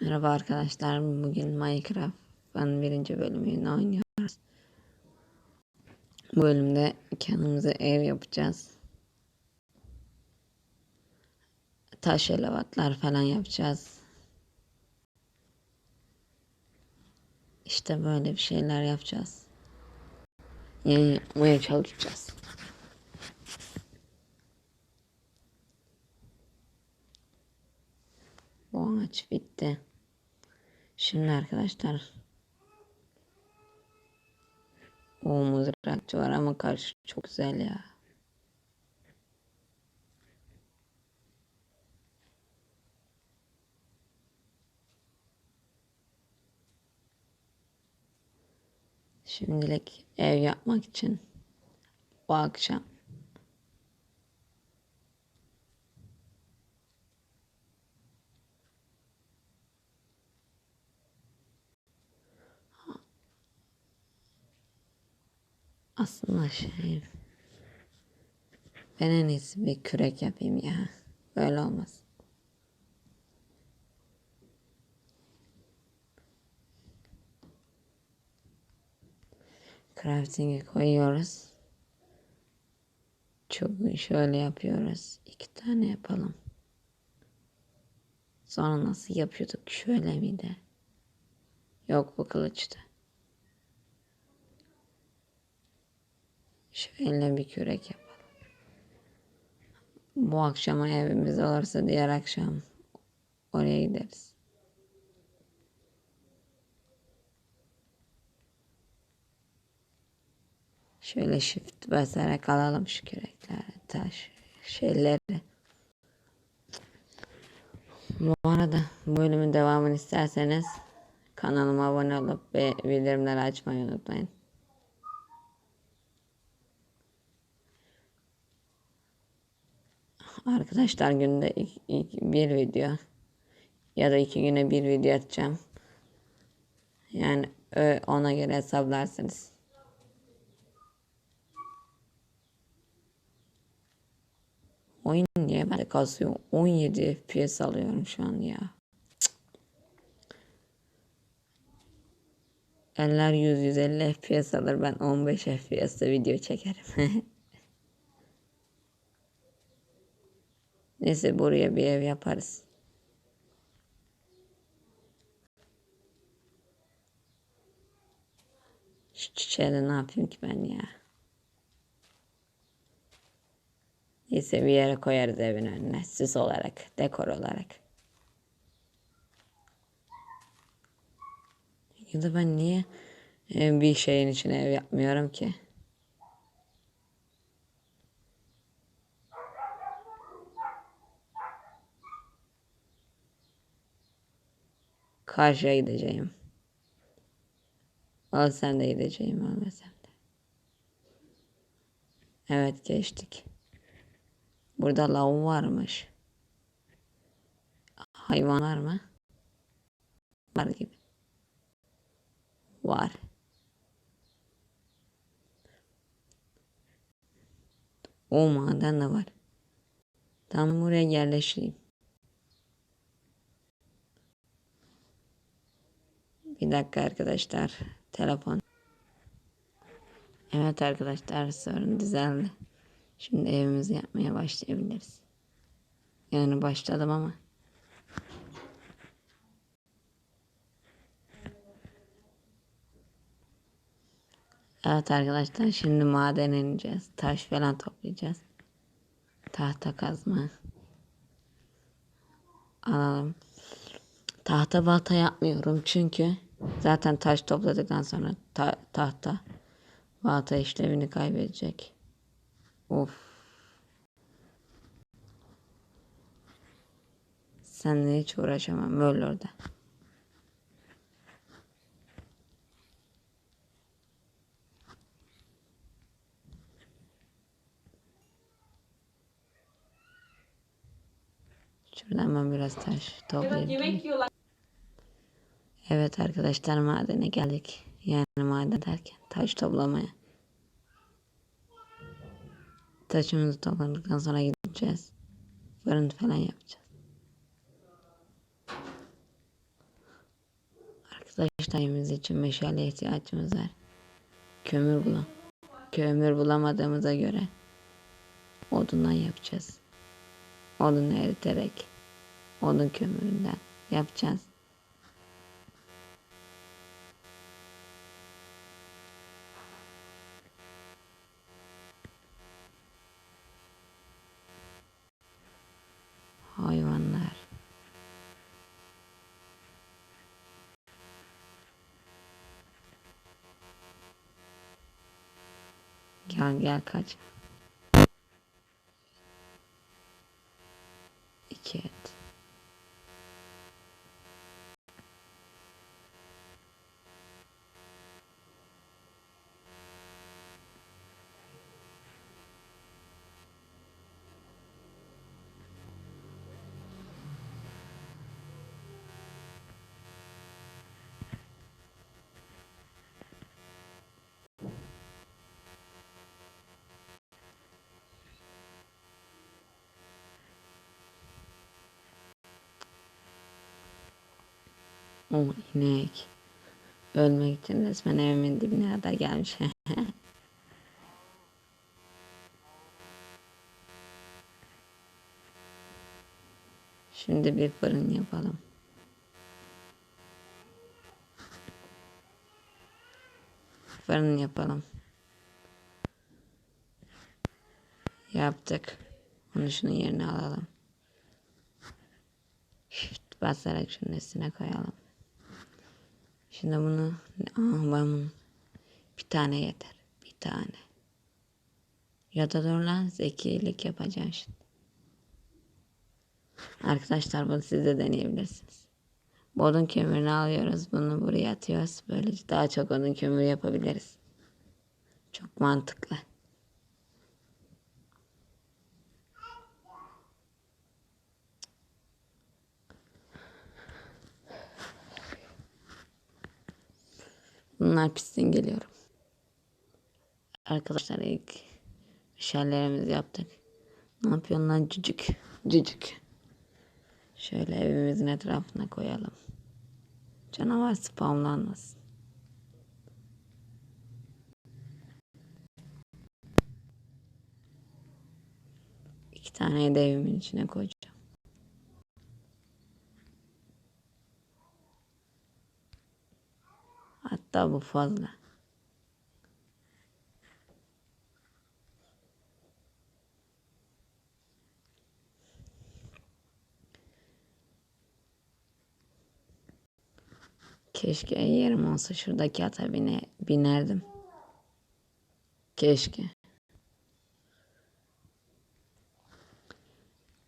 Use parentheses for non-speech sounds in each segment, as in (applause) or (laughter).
Merhaba arkadaşlar. Bugün Minecraft'ın birinci bölümünü oynuyoruz. Bu bölümde kendimize ev yapacağız. Taş elevatlar falan yapacağız. İşte böyle bir şeyler yapacağız. Yani yapmaya çalışacağız. Bu ağaç bitti. Şimdi arkadaşlar o mızrakçı var ama karşı çok güzel ya. Şimdilik ev yapmak için bu akşam aslında şey ben en iyisi bir kürek yapayım ya. Böyle olmaz. Crafting'i koyuyoruz. Çok şöyle yapıyoruz. İki tane yapalım. Sonra nasıl yapıyorduk? Şöyle miydi? Yok bu kılıçtı. Şöyle bir kürek yapalım. Bu akşama evimiz olursa diğer akşam oraya gideriz. Şöyle shift basarak alalım şu kürekleri, taş şeyleri. Bu arada bölümün devamını isterseniz kanalıma abone olup bildirimleri açmayı unutmayın. Arkadaşlar günde ilk, ilk bir video ya da iki güne bir video atacağım. Yani ona göre hesaplarsınız. Oyun niye bende kasıyor? 17 FPS alıyorum şu an ya. Eller 100-150 FPS alır ben 15 FPS'te video çekerim. (laughs) Neyse buraya bir ev yaparız. Şu çiçeğe ne yapayım ki ben ya. Neyse bir yere koyarız evin önüne. Süs olarak, dekor olarak. Ya da ben niye e, bir şeyin içine ev yapmıyorum ki? Karşıya gideceğim. Ölsem de gideceğim, ölmesem de. Evet geçtik. Burada lav varmış. Hayvan var mı? Var gibi. Var. O maden de var. Tam buraya yerleşeyim. Bir dakika arkadaşlar. Telefon. Evet arkadaşlar sorun düzeldi. Şimdi evimizi yapmaya başlayabiliriz. Yani başladım ama. Evet arkadaşlar şimdi maden ineceğiz. Taş falan toplayacağız. Tahta kazma. Alalım. Tahta balta yapmıyorum çünkü zaten taş topladıktan sonra ta- tahta balta işlevini kaybedecek. Of. Seninle hiç uğraşamam böyle orada. Şuradan ben biraz taş toplayayım. Yemek yiyorlar. Evet arkadaşlar madene geldik. Yani maden derken taş toplamaya. Taşımızı topladıktan sonra gideceğiz. Fırın falan yapacağız. Arkadaşlar evimiz için meşale ihtiyacımız var. Kömür bulam. Kömür bulamadığımıza göre odundan yapacağız. Odunu eriterek odun kömüründen yapacağız. Gel gel kaç. İki et. O inek. Ölmek için resmen evimin dibine kadar gelmiş. (laughs) Şimdi bir fırın yapalım. Fırın yapalım. Yaptık. Onu şunun yerine alalım. Shift basarak şunun üstüne koyalım. Şimdi bunu Aa, ben bunu bir tane yeter. Bir tane. Ya da dur lan zekilik yapacağım şimdi. Arkadaşlar bunu siz de deneyebilirsiniz. Bu odun kömürünü alıyoruz. Bunu buraya atıyoruz. Böylece daha çok odun kömürü yapabiliriz. Çok mantıklı. Bunlar pistin geliyorum. Arkadaşlar ilk şallerimizi yaptık. Ne yapıyorsun lan cücük? Cücük. Şöyle evimizin etrafına koyalım. Canavar spamlanmasın. İki tane de evimin içine koyacağım. Bu fazla. Keşke yerim olsa şuradaki ata bine, binerdim. Keşke.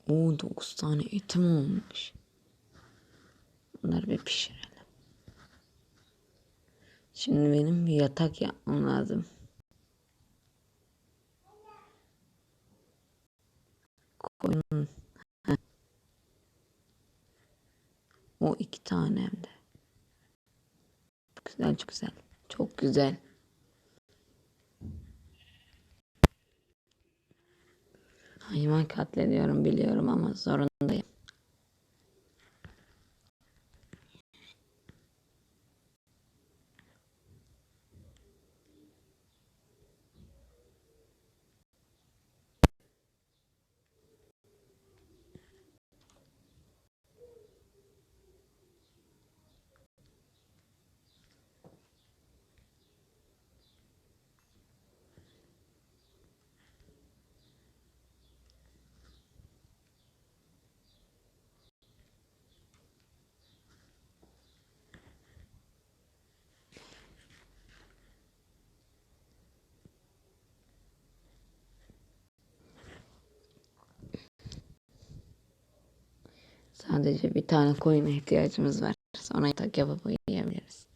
Oo 9 tane etim olmuş. Bunları bir pişirelim. Şimdi benim bir yatak yapmam lazım. Koyun. O iki tane de. Güzel çok güzel. Çok güzel. Hayvan katlediyorum biliyorum ama zorundayım. Sadece bir tane koyuna ihtiyacımız var. Sonra yatak yapıp uyuyabiliriz.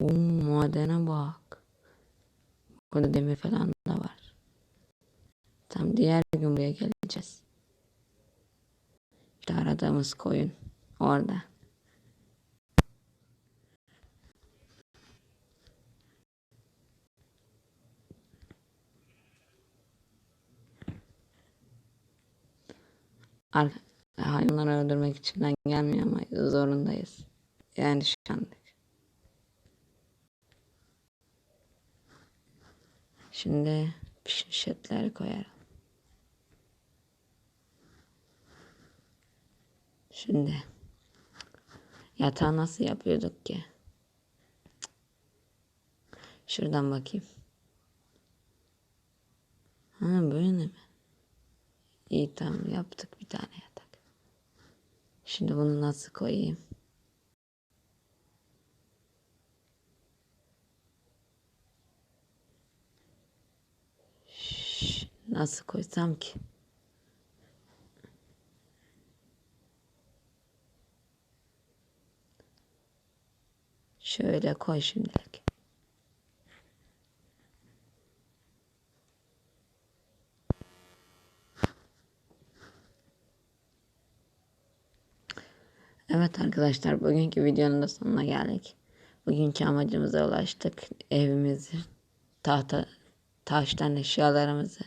Oo, madene bak. Burada demir falan da var. Tam diğer gün buraya geleceğiz. İşte aradığımız koyun orada. Hayvanları öldürmek içinden gelmiyor ama zorundayız. Yani anlık. Şimdi pişmiş etleri koyarım. Şimdi yatağı nasıl yapıyorduk ki? Şuradan bakayım. Ha böyle mi? İyi tamam yaptık bir tane yatak. Şimdi bunu nasıl koyayım? Nasıl koysam ki? Şöyle koy şimdilik. Evet arkadaşlar bugünkü videonun da sonuna geldik. Bugünkü amacımıza ulaştık. Evimizi, tahta, taştan eşyalarımızı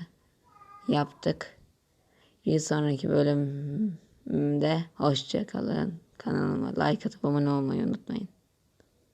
yaptık. Bir sonraki bölümde hoşça kalın. Kanalıma like atıp abone olmayı unutmayın.